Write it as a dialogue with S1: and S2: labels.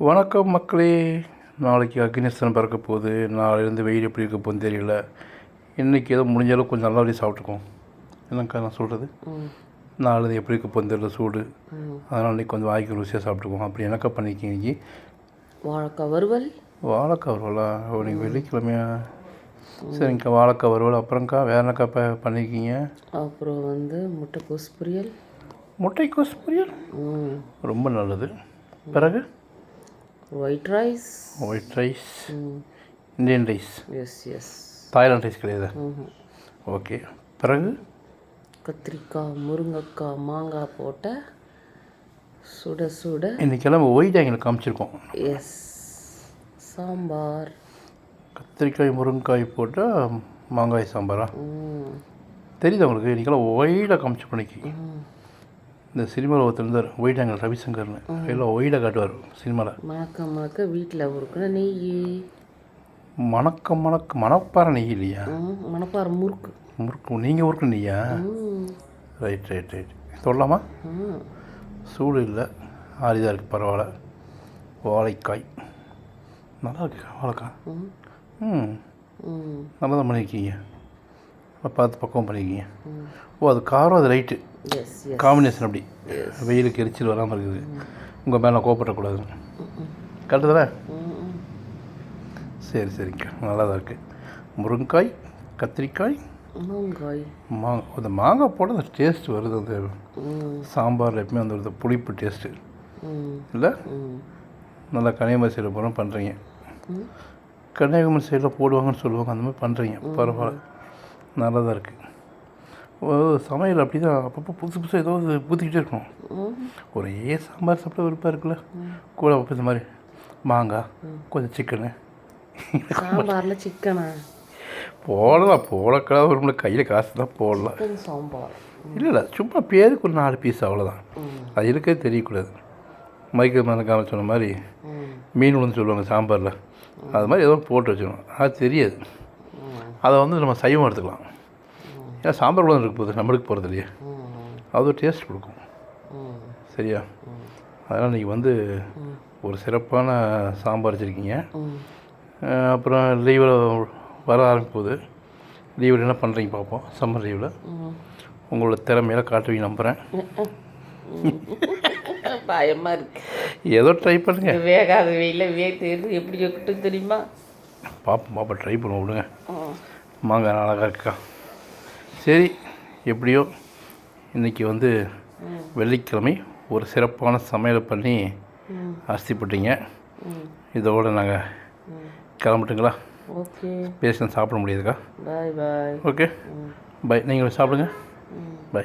S1: வணக்கம் மக்களே. நாளைக்கு அக்னிஸ்தனம் பிறக்க போகுது. நாளையிலேருந்து வெயில் எப்படி இருக்க போகுதுன்னு தெரியல. இன்றைக்கி ஏதோ முடிஞ்ச அளவுக்கு கொஞ்சம் நல்லபடியாக சாப்பிட்டுக்கோம். என்னக்கா நான் சொல்கிறது நாளைக்கு எப்படி இருக்க போகுதுன்னு தெரியல சூடு. அதனால் இன்றைக்கி கொஞ்சம் வாய்க்கு ருசியாக சாப்பிட்டுக்குவோம். அப்படி என்னக்கா பண்ணியிருக்கீங்க இன்னைக்கு?
S2: வாழைக்காய் வறுவல்.
S1: வாழைக்காய் வறுவலா? நீங்கள் வெள்ளிக்கிழமையா? சரிங்கக்கா வாழைக்காய் வறுவல். அப்புறம்க்கா வேற என்னக்கா ப பண்ணியிருக்கீங்க
S2: அப்புறம் வந்து முட்டைக்கோஸ் பொரியல்.
S1: முட்டைக்கோஸ் பொரியல்? ரொம்ப நல்லது. பிறகு?
S2: White rice
S1: white rice Indian rice
S2: yes yes
S1: Thailand rice கிடையாது? ஓகே பிறகு?
S2: கத்திரிக்காய் முருங்கைக்காய் மாங்காய் போட்ட சுட சுட
S1: இன்றைக்கி கிழமை ஒயிட் ஆங்கிள் காமிச்சிருக்கோம்.
S2: எஸ் சாம்பார்.
S1: கத்திரிக்காய் முருங்கைக்காய் போட்டால் மாங்காய் சாம்பாரா?
S2: ம்
S1: தெரியுது உங்களுக்கு? இன்றைக்கெல்லாம் ஒயிடாக காமிச்சு பண்ணிக்கு இந்த சினிமாவில் ஒருத்தர் இருந்தார் ஒயிட் ஆங்கிள் ரவிசங்கர்னு. எல்லாம் ஒயிடாக காட்டுவார் சினிமாவில்
S2: மணக்க மணக்க வீட்டில் உருக்குன நெய்
S1: மணக்க மணக்க மணப்பாறை நெய் இல்லையா?
S2: மணப்பாறை முறுக்கு.
S1: முறுக்கு. நீங்கள் முறுக்கு நெய்யா? Right right right. சொல்லலாமா சூடு இல்லை. ஆரிதாக இருக்குது பரவாயில்ல. வாழைக்காய். நல்லா இருக்கு வாழைக்காய்
S2: ம்.
S1: நல்லா தான் பண்ணியிருக்கீங்க பார்த்து பக்குவம் பண்ணியிருக்கீங்க ஓ அது காரம் அது ரைட்டு காம்பினேஷன் அப்படி. வெயிலுக்கு எரிச்சல் வராமல் இருக்குது. உங்கள் மேலே கோப்பட்டக்கூடாது
S2: ம்
S1: சரி சரிங்க நல்லா தான் இருக்குது முருங்காய் கத்திரிக்காய்
S2: மாங்காய்
S1: மாங்காய் அந்த மாங்காய் போட அந்த டேஸ்ட் வருது. அந்த
S2: ம்.
S1: சாம்பாரில் எப்பவுமே அந்த ஒரு புளிப்பு டேஸ்ட்டு இல்லை? நல்லா கன்னியாகுமரி சைடில் போகிறோம் பண்ணுறீங்க கன்னியாகுமரி சைடில் போடுவாங்கன்னு சொல்லுவாங்க. அந்த மாதிரி பண்ணுறீங்க பரவாயில்ல. நல்லா தான் இருக்குது சமையல் அப்படி தான் அப்பப்போ புதுசு புதுசாக ஏதோ ஊற்றிக்கிட்டே இருக்கணும். ஒரே சாம்பார் சாப்பிட விருப்பம் இருக்குல்ல. கூட இந்த மாதிரி மாங்காய் கொஞ்சம் சிக்கனு
S2: சாம்பாரில் சிக்கனா
S1: போடலாம் போடக்கூடாது. ஒரு கையில் காசு தான் போடலாம்.
S2: சாம்பார்.
S1: இல்லை இல்லை சும்மா பேருக்கு ஒரு நாலு பீஸ் அவ்வளோதான் அது இருக்கே தெரியக்கூடாது. மைக்கேல் மறக்காமல் சொன்ன மாதிரி மீன் உளுந்து சொல்லுவாங்க சாம்பாரில். அது மாதிரி ஏதோ போட்டு வச்சுக்கணும் அது தெரியாது. அதை வந்து நம்ம சைவம் எடுத்துக்கலாம். ஏன்னா சாம்பார் உளுந்து இருக்க போகுது நம்மளுக்கு போகிறது இல்லையா. அது ஒரு டேஸ்ட் கொடுக்கும். சரியா? அதனால் நீங்கள் வந்து ஒரு சிறப்பான சாம்பார் வச்சுருக்கீங்க. அப்புறம் லீவில் வர ஆரம்பிப்போகுது லீவில் என்ன பண்ணுறீங்க பார்ப்போம் சம்மர் லீவில் உங்களோட திறமையில காட்டுவீங்க நம்புகிறேன்
S2: பயமாக இருக்கு.
S1: ஏதோ ட்ரை பண்ணுங்க.
S2: வேகாத வெயில வேர்த்து எப்படி வைக்கட்டும் தெரியுமா?
S1: பார்ப்போம் பார்ப்போம் ட்ரை பண்ணுவோம் விடுங்க.
S2: ம்
S1: மாங்காய் அழகாக இருக்கா சரி எப்படியோ இன்றைக்கி வந்து வெள்ளிக்கிழமை ஒரு சிறப்பான சமையல் பண்ணி
S2: ம்.
S1: அரிசி போட்டீங்க
S2: ம்.
S1: இதோடு நாங்கள் கிளம்பட்டுங்களா? பேசினா சாப்பிட முடியாதுக்கா?
S2: பாய் பாய்.
S1: ஓகே. பை நீங்கள் சாப்பிடுங்க. பை